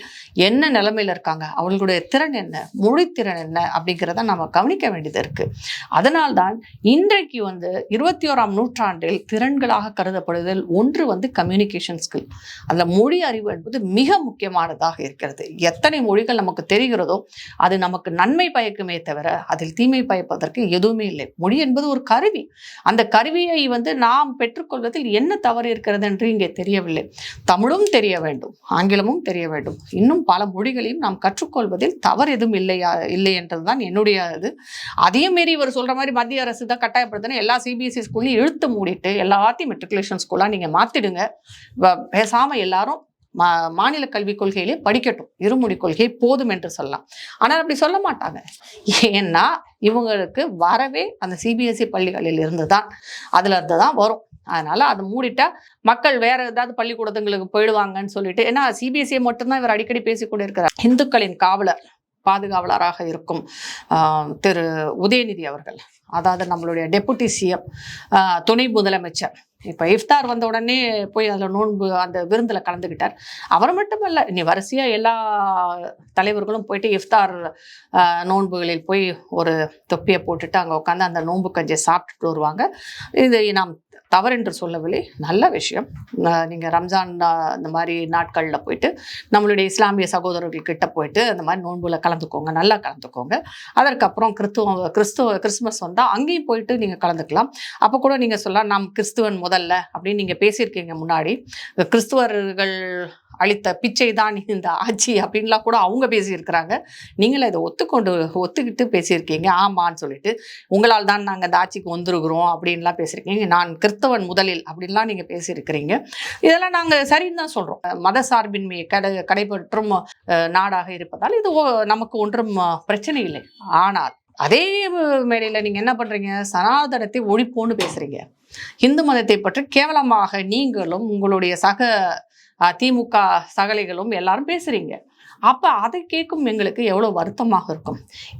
என்ன நிலைமையில் இருக்காங்க? அவர்களுடைய திறன் என்ன? மொழித்திறன் என்ன? அப்படிங்கிறத நம்ம கவனிக்க வேண்டியது இருக்குது அதனால்தான் இன்றைக்கு வந்து இருபத்தி ஓராம் நூற்றாண்டில் திறன்களாக கருதப்படுதல் ஒன்று வந்து கம்யூனிகேஷன் ஸ்கில் அந்த மொழி அறிவு என்பது மிக முக்கியமானதாக இருக்கிறது. எத்தனை மொழிகள் நமக்கு தெரிகிறதோ அது நமக்கு நன்மை பயக்குமே தவிர அதில் தீமை பயப்பதற்கு எதுவுமே இல்லை. மொழி என்பது ஒரு கருவி. அந்த கருவியை வந்து நாம் பெற்றுக்கொள்வதில் என்ன தவறு இருக்கிறது என்று இங்கே தெரியவில்லை. தமிழும் தெரிய வேண்டும். வேண்டும். ஆங்கிலமும் தெரிய வேண்டும். இன்னும் பல மொழிகளையும் நாம் கற்றுக்கொள்வதில் தவறு எதுவும் இல்லையா இல்லை என்றதுதான் என்னுடைய இது அதையும் மீறி இவர் சொல்ற மாதிரி மத்திய அரசு தான் கட்டாயப்படுத்தினா எல்லா சிபிஎஸ்சி ஸ்கூல்லையும் இழுத்து மூடிட்டு எல்லாத்தையும் மெட்ரிகுலேஷன் ஸ்கூலாக நீங்கள் மாற்றிடுங்க பேசாமல் எல்லாரும் மா மாநில கல்விக் கொள்கையிலே படிக்கட்டும். இருமொழி கொள்கை போதும் என்று சொல்லலாம். ஆனால் அப்படி சொல்ல மாட்டாங்க. ஏன்னா இவங்களுக்கு வரவே அந்த சிபிஎஸ்சி பள்ளிகளில் இருந்து தான் அதுல இருந்து தான் வரும். அதனால அதை மூடிட்டா மக்கள் வேற ஏதாவது பள்ளிக்கூடத்துங்களுக்கு போயிடுவாங்கன்னு சொல்லிட்டு ஏன்னா சிபிஎஸ்சியை மட்டும்தான் இவர் அடிக்கடி பேசிக்கொண்டு இருக்கிறார் இந்துக்களின் காவலர் பாதுகாவலராக இருக்கும் திரு உதயநிதி அவர்கள். அதாவது நம்மளுடைய டெபுட்டி சிஎம் துணை முதலமைச்சர். இப்போ இஃப்தார் வந்த உடனே போய் அதில் நோன்பு அந்த விருந்தில் கலந்துக்கிட்டார் அவர் மட்டுமல்ல இனி வரிசையாக எல்லா தலைவர்களும் போயிட்டு இஃப்தார் நோன்புகளில் போய் ஒரு தொப்பியை போட்டுட்டு அங்கே உட்காந்து அந்த நோன்பு கஞ்சியை சாப்பிட்டுட்டு வருவாங்க. இது நாம் தவறென்று சொல்லவில்லை. நல்ல விஷயம். நீங்கள் ரம்ஜான் இந்த மாதிரி நாட்களில் போயிட்டு நம்மளுடைய இஸ்லாமிய சகோதரர்கள் கிட்ட போயிட்டு அந்த மாதிரி நோன்புல கலந்துக்கோங்க நல்லா கலந்துக்கோங்க. அதற்கப்புறம் கிறிஸ்துவ கிறிஸ்துவ கிறிஸ்மஸ் வந்தால் அங்கேயும் போயிட்டு நீங்கள் கலந்துக்கலாம். அப்போ கூட நீங்கள் சொல்லலாம் நாம் கிறிஸ்துவன் முதல்ல அப்படின்னு நீங்கள் பேசியிருக்கீங்க முன்னாடி. கிறிஸ்துவர்கள் அளித்த பிச்சை தான் இந்த ஆட்சி அப்படின்லாம் கூட அவங்க பேசியிருக்கிறாங்க. நீங்களும் இதை ஒத்துக்கொண்டு ஒத்துக்கிட்டு பேசியிருக்கீங்க. ஆமான்னு சொல்லிட்டு உங்களால் தான் நாங்கள் இந்த ஆட்சிக்கு வந்திருக்கிறோம் அப்படின்லாம் பேசியிருக்கீங்க. நான் கிறிஸ்தவன் முதலில் அப்படின்லாம் நீங்கள் பேசியிருக்கிறீங்க. இதெல்லாம் நாங்கள் சரின்னு தான் சொல்கிறோம் மத சார்பின்மையை கடை கடைபற்றும் நாடாக இருப்பதால் இது ஓ- நமக்கு ஒன்றும் பிரச்சனை இல்லை. ஆனால் அதே மேடையில் நீங்கள் என்ன பண்ணுறீங்க சனாதனத்தை ஒழிப்போன்னு பேசுகிறீங்க இந்து மதத்தை பற்றி கேவலமாக நீங்களும் உங்களுடைய சக திமுக சகலைகளும் எல்லாரும் பேசுகிறீங்க அப்போ அதை கேட்கும் எங்களுக்கு எவ்வளோ வருத்தமாக இருக்கும்.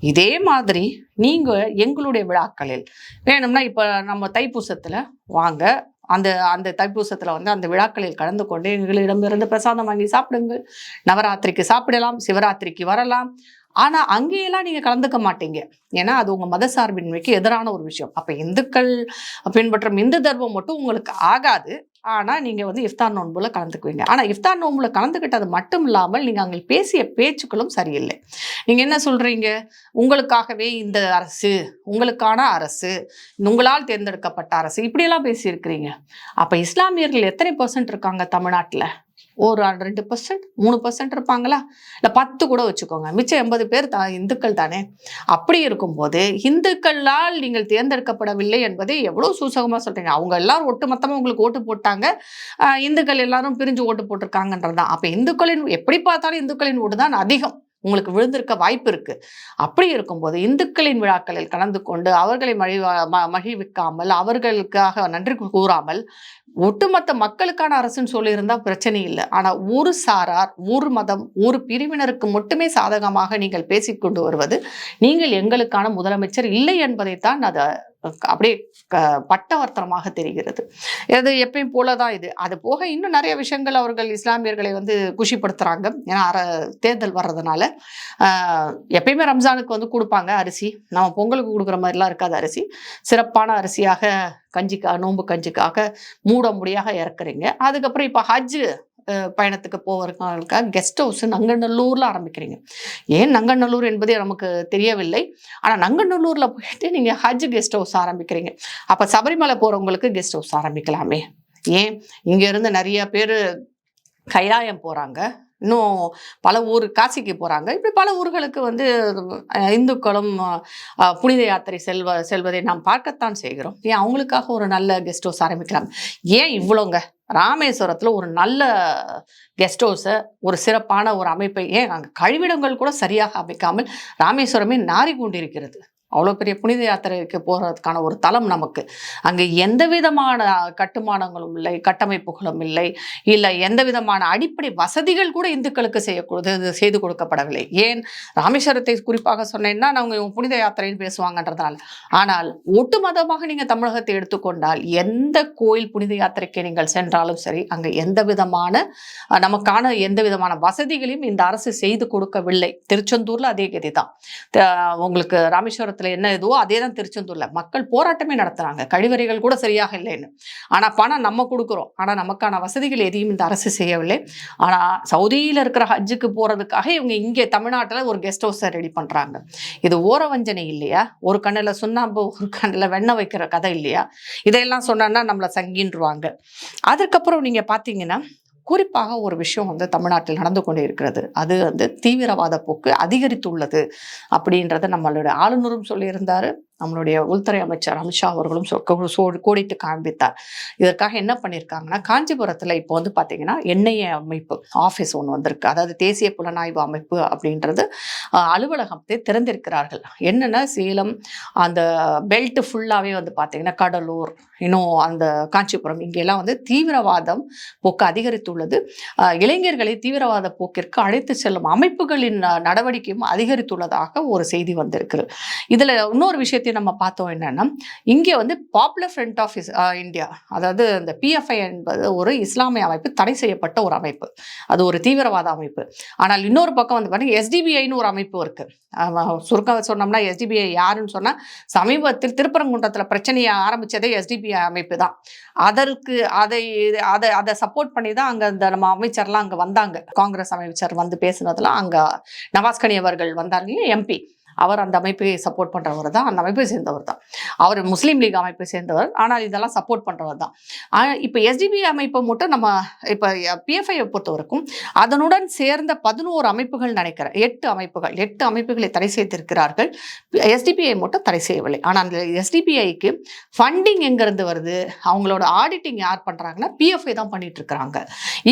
இதே மாதிரி நீங்கள் எங்களுடைய விழாக்களில் வேணும்னா இப்போ நம்ம தைப்பூசத்தில் வாங்க. அந்த அந்த தைப்பூசத்தில் வந்து அந்த விழாக்களில் கலந்து கொண்டு எங்களிடமிருந்து பிரசாதம் வாங்கி சாப்பிடுங்கள். நவராத்திரிக்கு சாப்பிடலாம் சிவராத்திரிக்கு வரலாம். ஆனால் அங்கேயெல்லாம் நீங்கள் கலந்துக்க மாட்டீங்க. ஏன்னா அது உங்கள் மத சார்பின்மைக்கு எதிரான ஒரு விஷயம். அப்போ இந்துக்கள் பின்பற்றும் இந்து தர்மம் மட்டும் உங்களுக்கு ஆகாது. ஆனால் நீங்கள் வந்து இஃப்தார் நோன்புல கலந்துக்குவீங்க. ஆனால் இஃப்தார் நோன்புல கலந்துக்கிட்டது மட்டும் இல்லாமல் நீங்கள் அங்கே பேசிய பேச்சுக்களும் சரியில்லை. நீங்கள் என்ன சொல்கிறீங்க உங்களுக்காகவே இந்த அரசு உங்களுக்கான அரசு உங்களால் தேர்ந்தெடுக்கப்பட்ட அரசு இப்படியெல்லாம் பேசியிருக்கிறீங்க. அப்போ இஸ்லாமியர்கள் எத்தனை பர்சன்ட் இருக்காங்க தமிழ்நாட்டில்? ஒரு ரெண்டு பர்சன்ட் மூணு பர்சன்ட் இருப்பாங்களா? இல்லை பத்து கூட வச்சுக்கோங்க. மிச்சம் எண்பது பேர் தா இந்துக்கள் தானே? அப்படி இருக்கும்போது இந்துக்களால் நீங்கள் தேர்ந்தெடுக்கப்படவில்லை என்பதை எவ்வளோ சூசகமாக சொல்கிறீங்க அவங்க எல்லாரும் ஒட்டுமொத்தமாக உங்களுக்கு ஓட்டு போட்டாங்க. இந்துக்கள் எல்லாரும் பிரிஞ்சு ஓட்டு போட்டிருக்காங்கன்றது தான் அப்போ இந்துக்களின் எப்படி பார்த்தாலும் இந்துக்களின் ஓட்டு தான் அதிகம். உங்களுக்கு விழுந்திருக்க வாய்ப்பு இருக்கு. அப்படி இருக்கும்போது இந்துக்களின் விழாக்களில் கலந்து கொண்டு அவர்களை மகிழ்வா ம- மகிழ்விக்காமல் அவர்களுக்காக நன்றி கூறாமல் ஒட்டுமொத்த மக்களுக்கான அரசுன்னு சொல்லியிருந்தா பிரச்சனை இல்லை. ஆனால் ஒரு சாரார் ஒரு மதம் ஒரு பிரிவினருக்கு மட்டுமே சாதகமாக நீங்கள் பேசிக்கொண்டு வருவது நீங்கள் எங்களுக்கான முதலமைச்சர் இல்லை என்பதைத்தான் அதை அப்படியே க- பட்டவர்த்தனமாக தெரிகிறது. இது எப்பயும் போலதான் இது. அது போக இன்னும் நிறைய விஷயங்கள் அவர்கள் இஸ்லாமியர்களை வந்து குஷிப்படுத்துகிறாங்க ஏன்னா அற தேர்தல் வர்றதுனால எப்பயுமே ரம்ஜானுக்கு வந்து கொடுப்பாங்க அரிசி. நம்ம பொங்கலுக்கு கொடுக்குற மாதிரிலாம் இருக்காது அரிசி. சிறப்பான அரிசியாக கஞ்சிக்கா நோன்பு கஞ்சிக்காக மூட முடியாக இறக்குறீங்க. அதுக்கப்புறம் இப்போ ஹஜ்ஜு பயணத்துக்கு போவதற்காக கெஸ்ட் ஹவுஸ் நங்கநல்லூரில் ஆரம்பிக்கிறீங்க. ஏன் நங்கநல்லூர் என்பதே நமக்கு தெரியவில்லை. ஆனால் நங்கநல்லூரில் போயிட்டு நீங்கள் ஹஜ் கெஸ்ட் ஹவுஸ் ஆரம்பிக்கிறீங்க. அப்போ சபரிமலை போகிறவங்களுக்கு கெஸ்ட் ஹவுஸ் ஆரம்பிக்கலாமே. ஏன்? இங்கேருந்து நிறைய பேர் கைலாயம் போகிறாங்க இன்னும் பல ஊர் காசிக்கு போகிறாங்க இப்படி பல ஊர்களுக்கு வந்து இந்துக்களும் புனித யாத்திரை செல்வ செல்வதை நாம் பார்க்கத்தான் செய்கிறோம். ஏன்? அவங்களுக்காக ஒரு நல்ல கெஸ்ட் ஹவுஸ் ஆரம்பிக்கலாம். ஏன் இவ்வளோங்க? ராமேஸ்வரத்தில் ஒரு நல்ல கெஸ்ட் ஹவுஸை ஒரு சிறப்பான ஒரு அமைப்பை ஏன் அங்கே கழிவிடங்கள் கூட சரியாக அமைக்காமல் ராமேஸ்வரமே நாறி கொண்டிருக்கிறது அவ்வளோ பெரிய புனித யாத்திரைக்கு போகிறதுக்கான ஒரு தளம் நமக்கு. அங்கே எந்த விதமான கட்டுமானங்களும் இல்லை கட்டமைப்புகளும் இல்லை இல்லை எந்த விதமான அடிப்படை வசதிகள் கூட இந்துக்களுக்கு செய்யக்கூடாது செய்து கொடுக்கப்படவில்லை. ஏன்? ராமேஸ்வரத்தை குறிப்பாக சொன்னேன்னா அவங்க இவங்க புனித யாத்திரைன்னு பேசுவாங்கன்றதுனால. ஆனால் ஒட்டுமொத்தமாக நீங்கள் தமிழகத்தை எடுத்துக்கொண்டால் எந்த கோயில் புனித யாத்திரைக்கு நீங்கள் சென்றாலும் சரி அங்கே எந்த விதமான நமக்கான எந்த விதமான வசதிகளையும் இந்த அரசு செய்து கொடுக்கவில்லை. திருச்செந்தூரில் அதே கதி தான் உங்களுக்கு ராமேஸ்வரத்தில் என்ன இதுவோ அதே தான் திருச்செந்தூரில். மக்கள் போராட்டமே நடத்துகிறாங்க கழிவறைகள் கூட சரியாக இல்லைன்னு. ஆனால் பணம் நம்ம கொடுக்குறோம். ஆனால் நமக்கான வசதிகள் எதையும் இந்த அரசு செய்யவில்லை. ஆனால் சவுதியில் இருக்கிற ஹஜ்ஜுக்கு போகிறதுக்காக இவங்க இங்கே தமிழ்நாட்டில் ஒரு கெஸ்ட் ஹவுஸை ரெடி பண்ணுறாங்க இது ஓர வஞ்சனை இல்லையா? ஒரு கண்ணில் சுண்ணாம்பு ஒரு கண்ணில் வெண்ணெய் வைக்கிற கதை இல்லையா? இதையெல்லாம் சொன்னா நம்மளை சங்கின்றுவாங்க. அதுக்கப்புறம் நீங்கள் பார்த்தீங்கன்னா குறிப்பாக ஒரு விஷயம் வந்து தமிழ்நாட்டில் நடந்து கொண்டே இருக்கிறது. அது வந்து தீவிரவாத போக்கு அதிகரித்துள்ளது அப்படின்றத நம்மளுடைய ஆளுநரும் சொல்லியிருந்தார். நம்மளுடைய உள்துறை அமைச்சர் அமித்ஷா அவர்களும் சோ- கோடிட்டு காண்பித்தார். இதற்காக என்ன பண்ணியிருக்காங்கன்னா காஞ்சிபுரத்தில் இப்போ வந்து பார்த்தீங்கன்னா என்ஐஏ அமைப்பு ஆஃபீஸ் ஒன்று வந்திருக்கு. அதாவது தேசிய புலனாய்வு அமைப்பு அப்படின்றது அலுவலகத்தை திறந்திருக்கிறார்கள். என்னென்னா சேலம் அந்த பெல்ட் ஃபுல்லாகவே வந்து பார்த்தீங்கன்னா கடலூர் இன்னும் அந்த காஞ்சிபுரம் இங்கெல்லாம் வந்து தீவிரவாதம் போக்கு அதிகரித்துள்ளது. இளைஞர்களை தீவிரவாத போக்கிற்கு அழைத்து செல்லும் அமைப்புகளின் நடவடிக்கையும் அதிகரித்துள்ளதாக ஒரு செய்தி வந்திருக்கு இதில் இன்னொரு விஷயத்தை விஷயத்தையும் நம்ம பார்த்தோம் என்னன்னா இங்கே வந்து பாப்புலர் ஃப்ரண்ட் ஆஃப் இந்தியா. அதாவது இந்த பிஎஃப்ஐ என்பது ஒரு இஸ்லாமிய அமைப்பு தடை செய்யப்பட்ட ஒரு அமைப்பு. அது ஒரு தீவிரவாத அமைப்பு. ஆனால் இன்னொரு பக்கம் வந்து பார்த்தீங்கன்னா எஸ்டிபிஐன்னு ஒரு அமைப்பு இருக்கு. ஆமா, சுருக்கம் சொன்னோம்னா எஸ்டிபிஐ யாருன்னு சொன்னா சமீபத்தில் திருப்பரங்குன்றத்தில் பிரச்சனையை ஆரம்பிச்சதே எஸ்டிபிஐ அமைப்பு தான். அதற்கு அதை அதை அதை சப்போர்ட் பண்ணி தான் அங்கே இந்த நம்ம அமைச்சர்லாம் அங்கே வந்தாங்க. காங்கிரஸ் அமைச்சர் வந்து பேசுனதுலாம் அங்கே நவாஸ்கனி அவர்கள் வந்தாங்க எம்பி அவர் அந்த அமைப்பை சப்போர்ட் பண்ணுறவர் தான் அந்த அமைப்பை சேர்ந்தவர் தான். அவர் முஸ்லீம் லீக் அமைப்பை சேர்ந்தவர் ஆனால் இதெல்லாம் சப்போர்ட் பண்ணுறவர் தான். ஆனால் இப்போ எஸ்டிபி அமைப்பை மட்டும் நம்ம இப்போ பிஎஃப்ஐ பொறுத்த வரைக்கும் அதனுடன் சேர்ந்த பதினோரு அமைப்புகள் நினைக்கிறேன். எட்டு அமைப்புகள் எட்டு அமைப்புகளை தடை செய்திருக்கிறார்கள். எஸ்டிபிஐ மட்டும் தடை செய்யவில்லை. ஆனால் அந்த எஸ்டிபிஐக்கு ஃபண்டிங் எங்கேருந்து வருது? அவங்களோட ஆடிட்டிங் யார் பண்ணுறாங்கன்னா பிஎஃப்ஐ தான் பண்ணிட்டு இருக்கிறாங்க.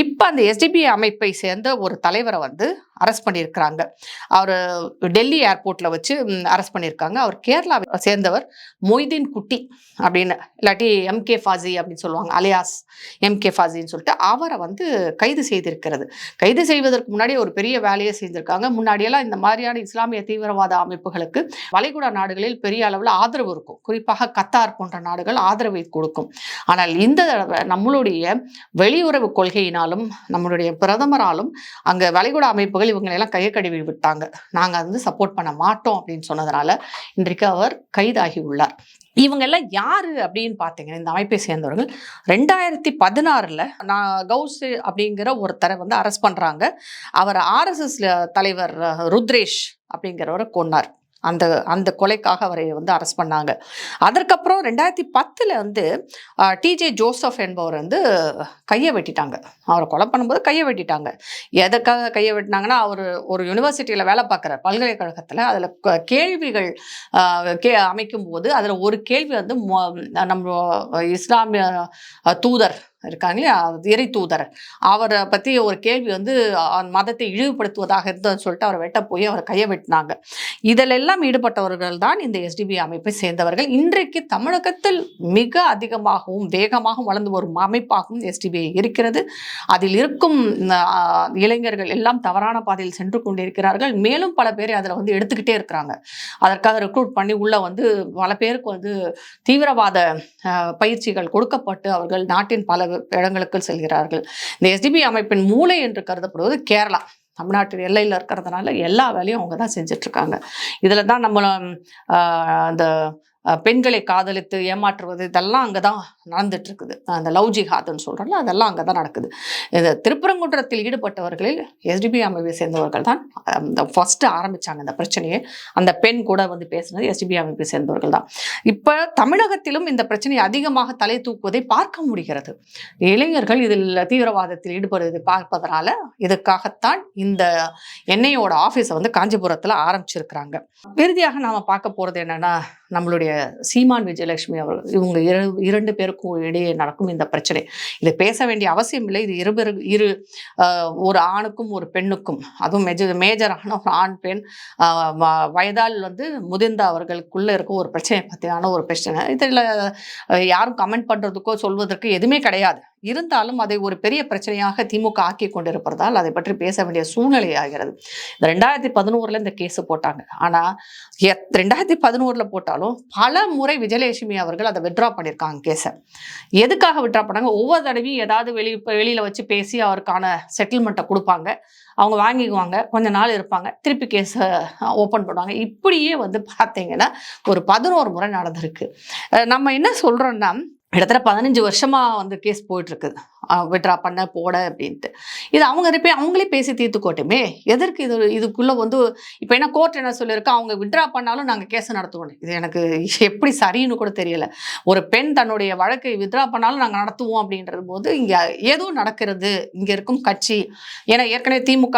இப்போ அந்த எஸ்டிபிஐ அமைப்பை சேர்ந்த ஒரு தலைவரை வந்து அரெஸ்ட் பண்ணியிருக்கிறாங்க. அவர் டெல்லி ஏர்போர்ட்டில் வச்சு அரெஸ்ட் பண்ணியிருக்காங்க. அவர் கேரளாவை சேர்ந்தவர் மொய்தீன் குட்டி அப்படின்னு இல்லாட்டி எம்கே ஃபாசி அப்படின்னு சொல்லுவாங்க அலியாஸ் எம்கே ஃபாசின்னு சொல்லிட்டு அவரை வந்து கைது செய்திருக்கிறது. கைது செய்வதற்கு முன்னாடி ஒரு பெரிய வேலையை செஞ்சுருக்காங்க. முன்னாடியெல்லாம் இந்த மாதிரியான இஸ்லாமிய தீவிரவாத அமைப்புகளுக்கு வளைகுடா நாடுகளில் பெரிய அளவில் ஆதரவு இருக்கும். குறிப்பாக கத்தார் போன்ற நாடுகள் ஆதரவை கொடுக்கும். ஆனால் இந்த தடவை நம்மளுடைய வெளியுறவு கொள்கையினாலும் நம்மளுடைய பிரதமராலும் அங்கே வளைகுடா அமைப்புகள் இவங்களெல்லாம் கையை கழுவி விட்டாங்க நாங்கள் வந்து சப்போர்ட் பண்ண மாட்டோம் அப்படின்னு சொன்னதுனால இன்றைக்கு அவர் கைதாகி உள்ளார் இவங்க எல்லாம் யாரு அப்படின்னு பார்த்தீங்கன்னா இந்த அமைப்பை சேர்ந்தவர்கள் ரெண்டாயிரத்தி பதினாறுல நான் கவுஸ் அப்படிங்கிற ஒருத்தரை வந்து அரெஸ்ட் பண்றாங்க. அவர் ஆர்எஸ்எஸ் தலைவர் ருத்ரேஷ் அப்படிங்கிறவரை கொன்னார். அந்த அந்த கொலைக்காக அவரை வந்து அரெஸ்ட் பண்ணாங்க. அதற்கப்புறம் ரெண்டாயிரத்தி பத்தில் வந்து டிஜே ஜோசப் என்பவர் வந்து கையை வெட்டிட்டாங்க. அவரை கொலை பண்ணும்போது கையை வெட்டிட்டாங்க. எதற்காக கையை வெட்டினாங்கன்னா அவர் ஒரு யூனிவர்சிட்டியில் வேலை பார்க்குற பல்கலைக்கழகத்தில் அதில் கேள்விகள் கே அமைக்கும் போது அதில் ஒரு கேள்வி வந்து நம்ம இஸ்லாமிய தூதர் இருக்காங்களே இறை தூதர். அவரை பற்றி ஒரு கேள்வி வந்து மதத்தை இழிவுபடுத்துவதாக இருந்ததுன்னு சொல்லிட்டு அவரை வெட்ட போய் அவரை கையை வெட்டினாங்க. இதிலெல்லாம் ஈடுபட்டவர்கள் தான் இந்த எஸ்டிபி அமைப்பை சேர்ந்தவர்கள். இன்றைக்கு தமிழகத்தில் மிக அதிகமாகவும் வேகமாகவும் வளர்ந்து வரும் அமைப்பாகவும் எஸ்டிபிஐ இருக்கிறது. அதில் இருக்கும் இளைஞர்கள் எல்லாம் தவறான பாதையில் சென்று கொண்டிருக்கிறார்கள். மேலும் பல பேரை அதில் வந்து எடுத்துக்கிட்டே இருக்கிறாங்க. அதற்காக ரெக்ரூட் பண்ணி உள்ள வந்து பல பேருக்கு வந்து தீவிரவாத ஆஹ், பயிற்சிகள் கொடுக்கப்பட்டு அவர்கள் நாட்டின் பல இடங்களுக்கு செல்கிறார்கள். இந்த எஸ்டிபி அமைப்பின் மூளை என்று கருதப்படுவது கேரளா. தமிழ்நாட்டு எல்லையில் இருக்கிறதுனால எல்லா வேலையும் அவங்க தான் செஞ்சுட்டு இருக்காங்க இதில் தான் நம்மள ஆஹ், அந்த பெண்களை காதலித்து ஏமாற்றுவது இதெல்லாம் அங்கே தான் நடந்துட்டு இருக்குது அந்த லவ் ஜிஹாத்னு சொல்கிறோம்ல அதெல்லாம் அங்கே தான் நடக்குது. இந்த திருப்பரங்குன்றத்தில் ஈடுபட்டவர்களில் எஸ்டிபி அமைப்பை சேர்ந்தவர்கள் தான் அந்த ஃபர்ஸ்ட் ஆரம்பிச்சாங்க இந்த பிரச்சனையை. அந்த பெண் கூட வந்து பேசினது எஸ்டிபி அமைப்பை சேர்ந்தவர்கள் தான். இப்போ தமிழகத்திலும் இந்த பிரச்சனை அதிகமாக தலை தூக்குவதை பார்க்க முடிகிறது. இளைஞர்கள் இதில் தீவிரவாதத்தில் ஈடுபடுவதை பார்ப்பதனால இதுக்காகத்தான் இந்த என்ஐயோட ஆஃபீஸை வந்து காஞ்சிபுரத்தில் ஆரம்பிச்சிருக்கிறாங்க. இறுதியாக நாம பார்க்க போகிறது என்னன்னா நம்மளுடைய சீமான் விஜயலட்சுமி அவர்கள் இவங்க இரண்டு பேருக்கும் இருவருக்கும் இடையே நடக்கும் இந்த பிரச்சனை. இது பேச வேண்டிய அவசியம் இல்லை. இது இருபெரு இரு ஆஹ், ஒரு ஆணுக்கும் ஒரு பெண்ணுக்கும். அதுவும் மேஜர் மேஜரான ஒரு ஆண் பெண் வ- வயதால் வந்து முதிர்ந்த அவர்களுக்குள்ள இருக்க ஒரு பிரச்சனை பற்றியான ஒரு பிரச்சனை. இதில் யாரும் கமெண்ட் பண்ணுறதுக்கோ சொல்வதற்கு எதுவுமே கிடையாது. இருந்தாலும் அதை ஒரு பெரிய பிரச்சனையாக திமுக ஆக்கி கொண்டிருப்பதால் அதை பற்றி பேச வேண்டிய சூழ்நிலை ஆகிறது. இந்த ரெண்டாயிரத்தி பதினோருல இந்த கேஸ் போட்டாங்க. ஆனால் எத்- ரெண்டாயிரத்தி பதினோருல போட்டாலும் பல முறை விஜயலட்சுமி அவர்கள் அதை வித்ட்ரா பண்ணியிருக்காங்க கேஸை. எதுக்காக வித்ட்ரா பண்ணாங்க? ஒவ்வொரு தடவையும் ஏதாவது வெளி வெளியில வச்சு பேசி அவருக்கான செட்டில்மெண்ட்டை கொடுப்பாங்க. அவங்க வாங்கிக்குவாங்க. கொஞ்ச நாள் இருப்பாங்க. திருப்பி கேஸை ஓப்பன் பண்ணுவாங்க. இப்படியே வந்து பார்த்தீங்கன்னா ஒரு பதினோரு முறை நடந்திருக்கு. நம்ம என்ன சொல்றோம்னா கிட்டத்தட்ட பதினஞ்சு வருஷமா வந்து கேஸ் போயிட்டுருக்குது விட்ரா பண்ண போட அப்படின்ட்டு. இது அவங்க திருப்பி அவங்களே பேசி தீர்த்துக்கோட்டுமே. எதற்கு இது இதுக்குள்ளே வந்து இப்போ என்ன கோர்ட் என்ன சொல்லியிருக்கு? அவங்க விட்ரா பண்ணாலும் நாங்கள் கேஸ் நடத்துவோம். இது எனக்கு எப்படி சரின்னு கூட தெரியல. ஒரு பெண் தன்னுடைய வழக்கை வித்ரா பண்ணாலும் நாங்கள் நடத்துவோம் அப்படின்றது போது இங்கே ஏதோ நடக்கிறது. இங்கே இருக்கும் கட்சி. ஏன்னா ஏற்கனவே திமுக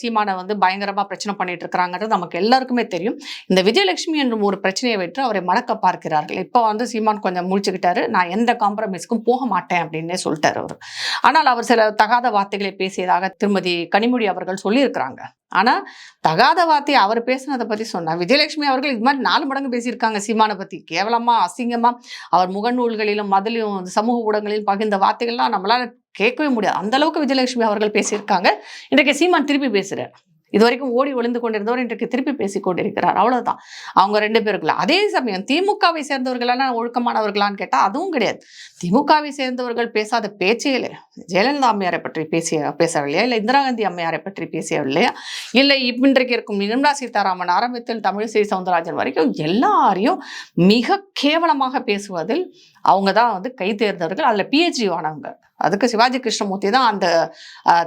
சீமானை வந்து பயங்கரமாக பிரச்சனை பண்ணிட்டு இருக்கிறாங்கிறது நமக்கு எல்லாருக்குமே தெரியும். இந்த விஜயலட்சுமி என்றும் ஒரு பிரச்சனையை விட்டு அவரை மடக்க பார்க்கிறார்கள். இப்போ வந்து சீமான் கொஞ்சம் முடிச்சுக்கிட்டாரு நான் எந்த காம்ப்ரமைஸ்க்கும் போக மாட்டேன் அப்படின்னே சொல்லிட்டார் அவர். ஆனால் அவர் சில தகாத வார்த்தைகளை பேசியதாக திருமதி கனிமொழி அவர்கள் சொல்லியிருக்கிறாங்க. ஆனா தகாத வார்த்தையை அவர் பேசினதை பத்தி சொன்னா விஜயலட்சுமி அவர்கள் இது மாதிரி நாலு மடங்கு பேசியிருக்காங்க சீமானை பத்தி. கேவலமா அசிங்கமா அவர் முகநூல்களிலும் மதிலும் சமூக ஊடகங்களிலும் பகிர்ந்த வார்த்தைகள்லாம் நம்மளால கேட்கவே முடியாது. அந்த அளவுக்கு விஜயலட்சுமி அவர்கள் பேசியிருக்காங்க. இன்றைக்கு சீமான் திருப்பி பேசுகிறார் இது வரைக்கும் ஓடி ஒளிந்து கொண்டிருந்தவர் இன்றைக்கு திருப்பி பேசிக் கொண்டிருக்கிறார். அவ்வளவுதான். அவங்க ரெண்டு பேருக்குள்ள. அதே சமயம் திமுகவை சேர்ந்தவர்களான ஒழுக்கமானவர்களான்னு கேட்டால் அதுவும் கிடையாது. திமுகவை சேர்ந்தவர்கள் பேசாத பேச்சே இல்லை. ஜெயலலிதா அம்மையாரை பற்றி பேசிய பேசவில்லையா? இல்லை இந்திரா காந்தி அம்மையாரை பற்றி பேசவில்லையா? இல்லை இன்றைக்கு இருக்கும் நிர்மலா சீதாராமன் ஆரம்பத்தில் தமிழிசை சவுந்தரராஜன் வரைக்கும் எல்லாரையும் மிக கேவலமாக பேசுவதில் அவங்க தான் வந்து கை தேர்ந்தவர்கள். அதில் பிஹெச்டி ஆனவங்க அதுக்கு சிவாஜி கிருஷ்ணமூர்த்தி தான் அந்த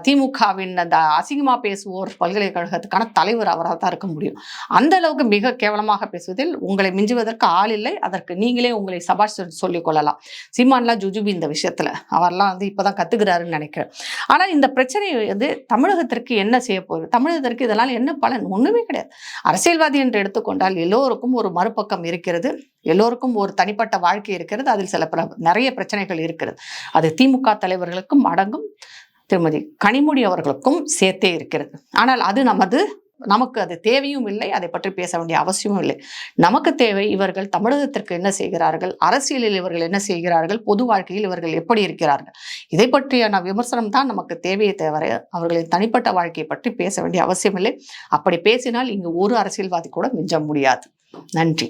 திமுகவின் அந்த அசிங்கமாக பேசுவோர் பல்கலைக்கழகத்துக்கான தலைவர் அவராக தான் இருக்க முடியும். அந்த அளவுக்கு மிக கேவலமாக பேசுவதில் உங்களை மிஞ்சுவதற்கு ஆள் இல்லை. அதற்கு நீங்களே உங்களை சபாஷ் சொல்லிக் கொள்ளலாம். சீமான்லாம் ஜுஜுபி இந்த விஷயத்தில். அவர்லாம் வந்து இப்பதான் கற்றுக்கிறாருன்னு நினைக்கிறேன். ஆனால் இந்த பிரச்சனை வந்து தமிழகத்திற்கு என்ன செய்ய போகுது? தமிழகத்திற்கு இதனால் என்ன பலன்? ஒன்றுமே கிடையாது. அரசியல்வாதி என்று எடுத்துக்கொண்டால் எல்லோருக்கும் ஒரு மறுபக்கம் இருக்கிறது. எல்லோருக்கும் ஒரு தனிப்பட்ட வாழ்க்கை இருக்கிறது. அதில் சில பிர நிறைய பிரச்சனைகள் இருக்கிறது. அது திமுக தலைவர்களுக்கும் அடங்கும் திருமதி கனிமொழி அவர்களுக்கும் சேர்த்தே இருக்கிறது. ஆனால் அது நமது நமக்கு அது தேவையும் இல்லை. அதை பற்றி பேச வேண்டிய அவசியமும் இல்லை. நமக்கு தேவை இவர்கள் தமிழகத்திற்கு என்ன செய்கிறார்கள்? அரசியலில் இவர்கள் என்ன செய்கிறார்கள்? பொது வாழ்க்கையில் இவர்கள் எப்படி இருக்கிறார்கள்? இதை பற்றியான விமர்சனம் தான் நமக்கு தேவையை தவிர அவர்களின் தனிப்பட்ட வாழ்க்கையை பற்றி பேச வேண்டிய அவசியம் இல்லை. அப்படி பேசினால் இங்கு ஒரு அரசியல்வாதி கூட மிஞ்ச முடியாது. நன்றி.